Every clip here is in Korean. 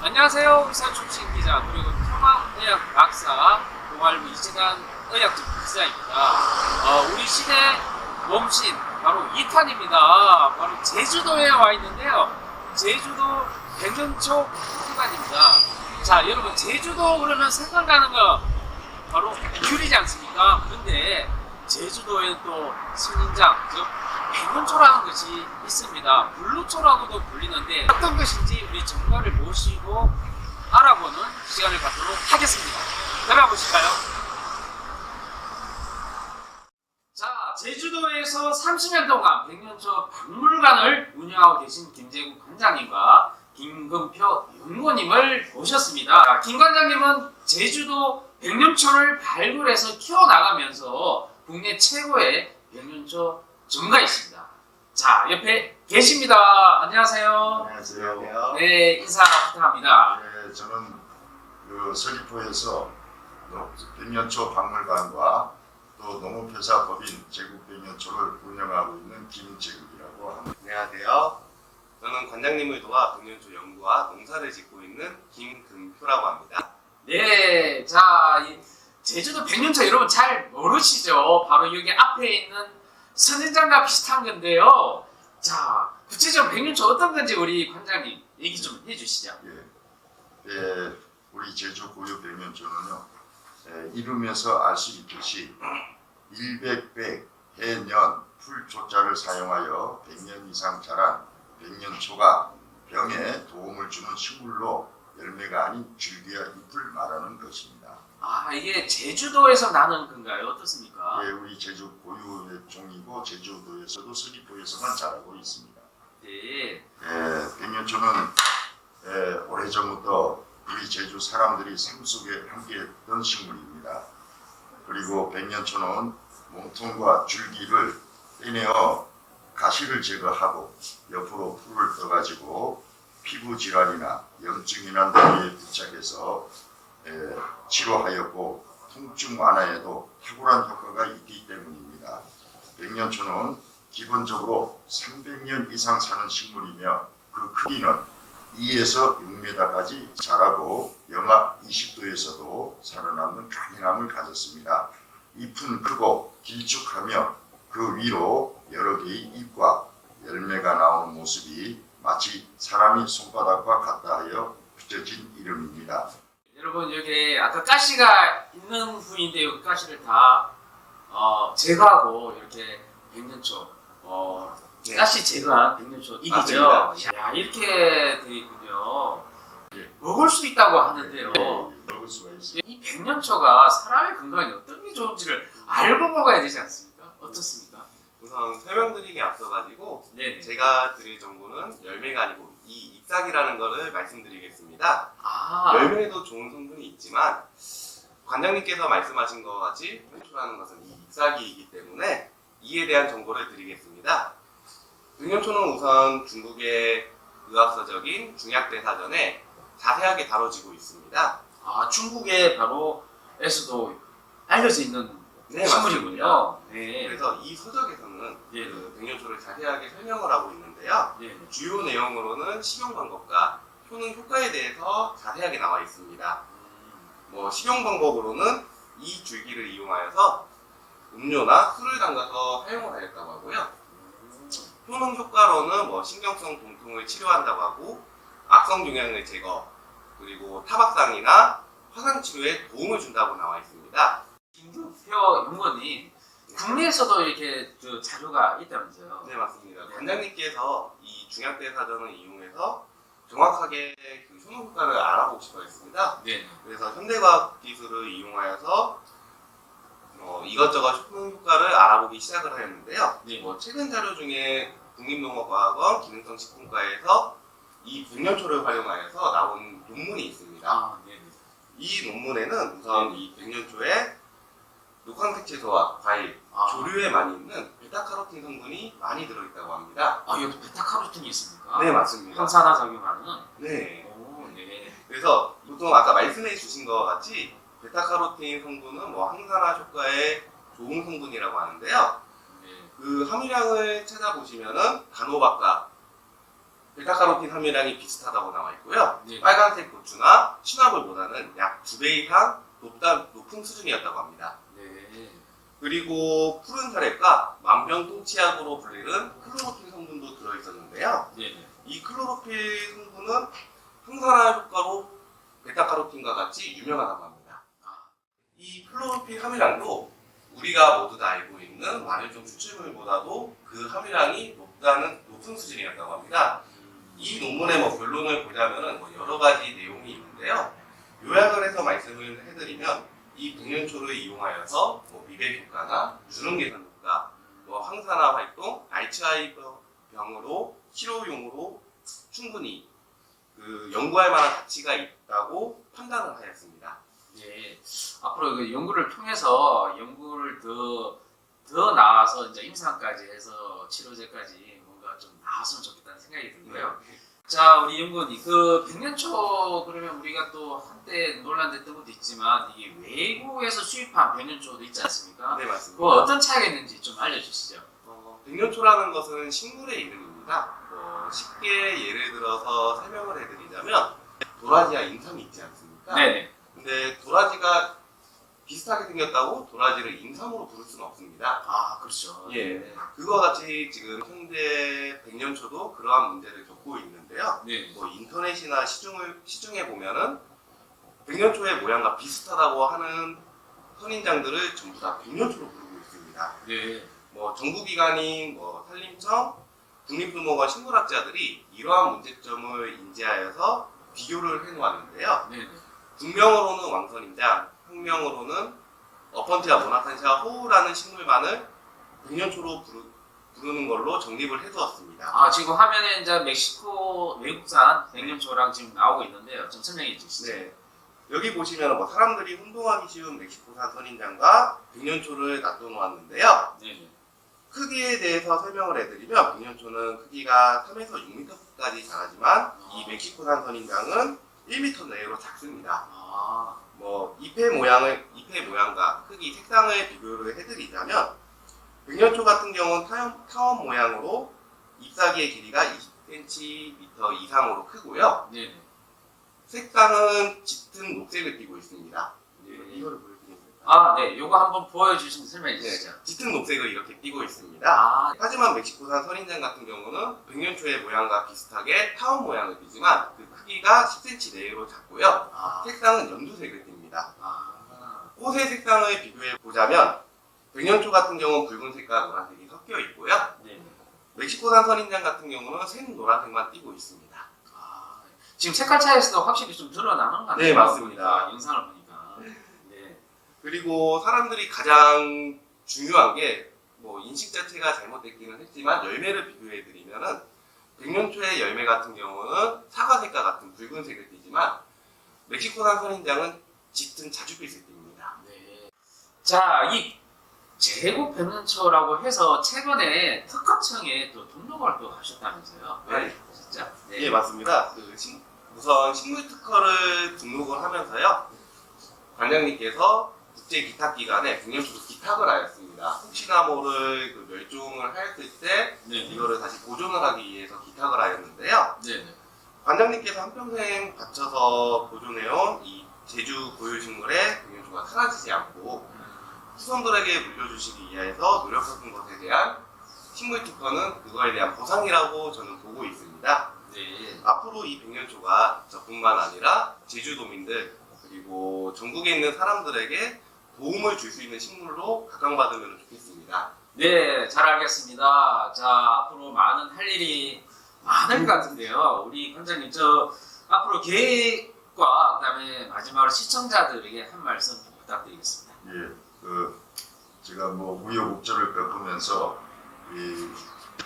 안녕하세요. 의사 출신 기자 그리고 통합의학 박사 동아일보 이진한 의학적 기자입니다. 어, 우리 시대 몸신 바로 2탄입니다. 바로 제주도에 와 있는데요. 제주도 백년초 휴관입니다. 자 여러분 제주도 그러면 생각나는 거 바로 귤이지 않습니까? 그런데 제주도에는 또 선인장 즉 백년초라는 것이 있습니다. 블루초라고도 불리는데 어떤 것인지 우리 전문가를 모시고 알아보는 시간을 갖도록 하겠습니다. 들어가 보실까요? 자, 제주도에서 30년 동안 백년초 박물관을 운영하고 계신 김재국 관장님과 김금표 연구원님을 모셨습니다. 자, 김 관장님은 제주도 백년초를 발굴해서 키워나가면서 국내 최고의 백년초 전문가이십니다. 자, 옆에 계십니다. 안녕하세요. 안녕하세요. 네, 인사 부탁합니다. 네, 저는 그 서귀포에서 노- 백년초 박물관과 또 농업회사 법인 제국 백년초를 운영하고 있는 김재국이라고 합니다. 안녕하세요. 저는 관장님을 도와 백년초 연구와 농사를 짓고 있는 김금표라고 합니다. 네, 자, 이 제주도 백년초 여러분 잘 모르시죠? 바로 여기 앞에 있는 선인장과 비슷한 건데요. 자, 구체적으로 백년초 어떤 건지 우리 관장님 얘기 좀 해주시죠. 예, 예, 우리 제주 고유 백년초는요 예, 이름에서 알 수 있듯이 일백백 해년 풀초자를 사용하여 100년 이상 자란 백년초가 병에 도움을 주는 식물로 열매가 아닌 줄기와 잎을 말하는 것입니다. 아, 이게 제주도에서 나는 건가요? 어떻습니까? 예, 우리 제주 고유의 종이고 제주도에서도 서귀포에서만 자라고 있습니다. 네. 예, 백년초는 예, 오래전부터 우리 제주 사람들이 삶 속에 함께했던 식물입니다. 그리고 백년초는 몸통과 줄기를 떼내어 가시를 제거하고 옆으로 풀을 떠가지고 피부 질환이나 염증이 난 부위에 부착해서 예, 치료하였고 통증 완화에도 탁월한 효과가 있기 때문입니다. 백년초는 기본적으로 300년 이상 사는 식물이며 그 크기는 2에서 6m까지 자라고 영하 20도에서도 살아남는 강인함을 가졌습니다. 잎은 크고 길쭉하며 그 위로 여러 개의 잎과 열매가 나오는 모습이 마치 사람이 손바닥과 같다 하여 붙여진 이름입니다. 여러분 여기 아까 가시가 있는 후인데 그 가시를 다 어, 제거하고 이렇게 백년초 어, 네. 가시 제거한 백년초 이기죠. 야 이렇게 돼 있군요. 예. 먹을 수 있다고 하는데요. 예, 먹을 수가 있습니다. 이 백년초가 사람의 건강에 어떤 게 좋은지를 알고 먹어야 되지 않습니까? 어떻습니까? 우선 설명드리기 앞서가지고 네. 제가 드릴 정보는 열매가 아니고 이 잎사귀라는 것을 말씀드리겠습니다. 아, 열매에도 좋은 성분이 있지만 관장님께서 말씀하신 것 같이 백년초라는 것은 이 잎사귀이기 때문에 이에 대한 정보를 드리겠습니다. 백년초는 우선 중국의 의학서적인 중약대사전에 자세하게 다뤄지고 있습니다. 아 중국에 바로 에서도 알려져 있는 네, 식물이군요. 네. 그래서 이 서적에서는 네. 그 백년초를 자세하게 설명을 하고 있는데요. 네. 주요 내용으로는 식용 방법과 효능 효과에 대해서 자세하게 나와 있습니다. 뭐 식용 방법으로는 이 줄기를 이용하여서 음료나 술을 담가서 사용을 하였다고 하고요. 효능 효과로는 뭐 신경성 통통을 치료한다고 하고 악성 종양을 제거 그리고 타박상이나 화상 치료에 도움을 준다고 나와 있습니다. 국내에서도 이렇게 그 자료가 있다면서요? 네 맞습니다. 관장님께서 이 중약대 사전을 이용해서 정확하게 그 효능 효과를 알아보고 싶어 했습니다. 네. 그래서 현대과학 기술을 이용하여서 어, 이것저것 효능 효과를 알아보기 시작을 하였는데요. 네. 뭐 최근 자료 중에 국립농업과학원 기능성 식품과에서 이 백년초를 활용하여서 나온 논문이 있습니다. 아, 네. 이 논문에는 우선 이 백년초에 녹황색 채소와 과일, 아, 조류에 많이 있는 베타카로틴 성분이 많이 들어있다고 합니다. 아 여기 베타카로틴이 있습니까? 네 맞습니다. 항산화 작용하는. 네. 오, 네. 그래서 보통 아까 말씀해 주신 것 같이 베타카로틴 성분은 뭐 항산화 효과에 좋은 성분이라고 하는데요. 네. 그 함유량을 찾아보시면은 간호박과 베타카로틴 함유량이 비슷하다고 나와 있고요. 네. 빨간색 고추나 시나볼보다는 약 두 배 이상 높다, 높은 수준이었다고 합니다. 네. 그리고 푸른 혈액과 만병통치약으로 불리는 클로로필 성분도 들어있었는데요. 네. 이 클로로필 성분은 항산화 효과로 베타카로틴과 같이 유명하다고 합니다. 아. 이 클로로필 함유량도 우리가 모두 다 알고 있는 완효종 추출물보다도 그 함유량이 높다는 높은 수준이었다고 합니다. 이 논문의 뭐 결론을 보자면은 뭐 여러 가지 내용이 있는데요. 요약을 해서 말씀을 해드리면 이 백년초를 이용하여서 뭐 미백 효과나 주름 개선 효과, 뭐 항산화 활동, 알츠하이머 병으로 치료용으로 충분히 그 연구할 만한 가치가 있다고 판단을 하였습니다. 예. 앞으로 그 연구를 통해서 연구를 더, 더 나아서 이제 임상까지 해서 치료제까지 뭔가 좀 나왔으면 좋겠다는 들고요. 연구원님, 그 백년초 그러면 우리가 또 한때 논란됐던 것도 있지만 이게 외국에서 수입한 백년초도 있지 않습니까? 네 맞습니다. 그거 어떤 차이가 있는지 좀 알려주시죠. 어, 백년초라는 것은 식물의 이름입니다. 뭐 쉽게 예를 들어서 설명을 해드리자면 도라지와 인삼이 있지 않습니까? 네네. 근데 도라지가 비슷하게 생겼다고 도라지를 인삼으로 부를 수는 없습니다. 아, 그렇죠. 예. 네. 그와 같이 지금 현재 백년초도 그러한 문제를 겪고 있는데요. 네. 뭐 인터넷이나 시중을 시중에 보면은 백년초의 모양과 비슷하다고 하는 선인장들을 전부 다 백년초로 부르고 있습니다. 네. 뭐 정부기관인 뭐 산림청, 국립수목원 식물학자들이 이러한 문제점을 인지하여서 비교를 해놓았는데요. 네네. 국명으로는 왕선인장, 학명으로는 어펀티아 모나탄시아 호우라는 식물만을 백년초로 부르, 부르 는 걸로 정립을 해두었습니다. 아, 지금 화면에 이제 멕시코 외국산 백년초랑 지금 나오고 있는데요. 좀 설명해 주시죠. 네. 여기 보시면 뭐 사람들이 혼동하기 쉬운 멕시코산 선인장과 백년초를 놔둬놓았는데요. 네네. 크기에 대해서 설명을 해드리면 백년초는 크기가 3에서 6m까지 자라지만 이 멕시코산 선인장은 1m 내외로 작습니다. 아, 뭐 잎의 모양을 잎의 모양과 크기, 색상을 비교를 해드리자면 백년초 같은 경우는 타원, 타원 모양으로 잎사귀의 길이가 20cm 이상으로 크고요. 네네. 색상은 짙은 녹색을 띠고 있습니다. 네. 이거를 보여드리겠습니다. 아, 네. 요거 한번 보여주시면 설명해 주시죠. 네, 짙은 녹색을 이렇게 띠고 있습니다. 아, 하지만 멕시코산 선인장 같은 경우는 백년초의 모양과 비슷하게 타원 모양을 띠지만 그 크기가 10cm 내외로 작고요. 아, 색상은 연두색을 띱니다. 아, 꽃의 색상을 비교해 보자면 백년초 같은 경우는 붉은 색과 노란색이 섞여 있고요. 네네. 멕시코산 선인장 같은 경우는 생 노란색만 띠고 있습니다. 아, 지금 색깔 차이에서도 확실히 좀 드러나는 것 같아요. 네, 맞습니다. 보니까, 영상을 보니까. 네. 그리고 사람들이 가장 중요한 게 뭐 인식 자체가 잘못됐기는 했지만 열매를 비교해 드리면은 백년초의 열매 같은 경우는 사과색과 같은 붉은색을 띠지만 멕시코산 선인장은 짙은 자줏빛을 띱니다. 네. 자, 이 제국 백년초라고 해서 최근에 특허청에 또 등록을 또 하셨다면서요? 네. 진짜? 예 맞습니다. 그 식- 우선 식물 특허를 등록을 하면서요 관장님께서 국제 기탁 기관에 백년초도 기탁을 하였습니다. 혹시나 모를 그 멸종을 하였을 때 네. 이거를 다시 보존을 하기 위해서 기탁을 하였는데요. 네네. 관장님께서 한평생 바쳐서 보존해온 이 제주 고유식물의 백년초가 사라지지 않고 후손들에게 물려주시기 위해서 노력하신 것에 대한 식물 특허는 그거에 대한 보상이라고 저는 보고 있습니다. 네. 앞으로 이 백년초가 저뿐만 아니라 제주도민들 그리고 전국에 있는 사람들에게 도움을 줄 수 있는 식물로 각광받으면 좋겠습니다. 네, 잘 알겠습니다. 자, 앞으로 많은 할 일이 많을 것 같은데요. 우리 관장님, 저 앞으로 계획 과 그다음에 마지막으로 시청자들에게 한 말씀 부탁드리겠습니다. 예, 그 제가 뭐 우여곡절을 겪으면서 이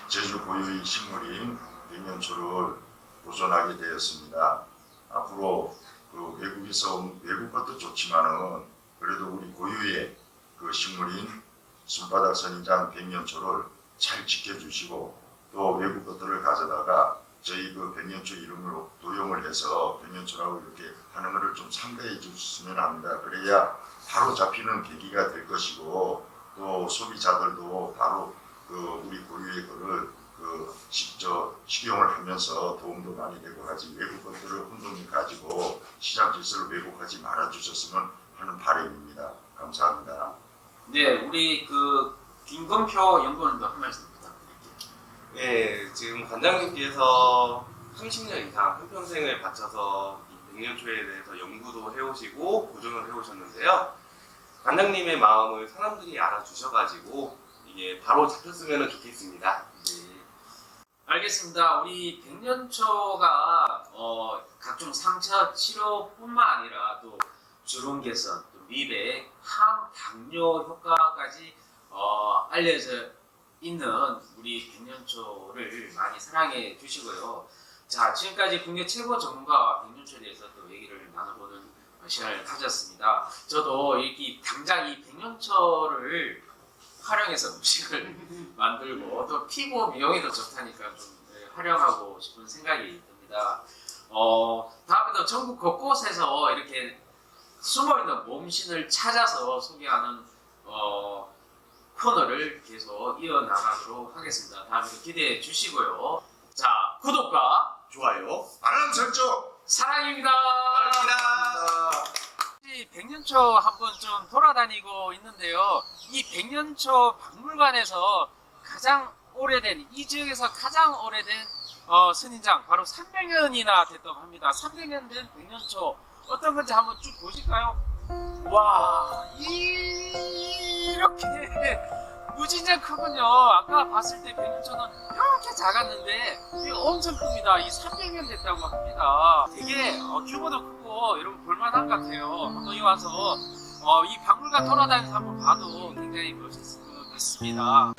제주 고유의 식물인 백년초를 보존하게 되었습니다. 앞으로 그 외국에서 온 외국 것도 좋지만은 그래도 우리 고유의 그 식물인 손바닥 선인장 백년초를 잘 지켜주시고 또 외국 것들을 가져다가 저희 그 백년초 이름으로 도용을 해서 백년초라고 이렇게 하는 것을 좀 상대해 주셨으면 합니다. 그래야 바로 잡히는 계기가 될 것이고 또 소비자들도 바로 그 우리 고유의 거를 그그 직접 식용을 하면서 도움도 많이 되고 하지 외국 것들을 혼돈이 가지고 시장 질서를 왜곡하지 말아 주셨으면 하는 바람입니다. 감사합니다. 네, 우리 그 김건표 연구원도 한 말씀 네, 지금 관장님께서 30년 이상 한평생을 바쳐서 이 백년초에 대해서 연구도 해오시고 보존을 해오셨는데요. 관장님의 마음을 사람들이 알아주셔가지고 이게 바로 잡혔으면 좋겠습니다. 네. 알겠습니다. 우리 백년초가 어, 각종 상처 치료뿐만 아니라 또 주름 개선, 또 미백, 항당뇨 효과까지 어, 알려져 있는 우리 백년초를 많이 사랑해 주시고요. 자, 지금까지 국내 최고 전문가와 백년초에 대해서 또 얘기를 나눠보는 어, 시간을 가졌습니다. 저도 이렇게 당장 이 백년초를 활용해서 음식을 만들고 또 피부 미용에도 좋다니까 좀 네, 활용하고 싶은 생각이 듭니다. 어, 다음에도 전국 곳곳에서 이렇게 숨어있는 몸신을 찾아서 소개하는 어, 코너를 계속 이어나가도록 하겠습니다. 다음에도 기대해 주시고요. 자, 구독과 좋아요. 알람 설정. 사랑입니다. 감사합니다. 이 백년초 한번 좀 돌아다니고 있는데요. 이 백년초 박물관에서 가장 오래된 이 지역에서 가장 오래된 어, 선인장 바로 300년이나 됐다고 합니다. 300년 된 백년초 어떤 건지 한번 쭉 보실까요? 와 이 렇게 무진장 크군요. 아까 봤을 때 백년초는 이렇게 작았는데 이게 엄청 큽니다. 이 300년 됐다고 합니다. 되게 어, 규모도 크고 여러분 볼만한 것 같아요. 여기 와서 어, 이 박물관 돌아다니면서 한번 봐도 굉장히 멋있을 것 같습니다.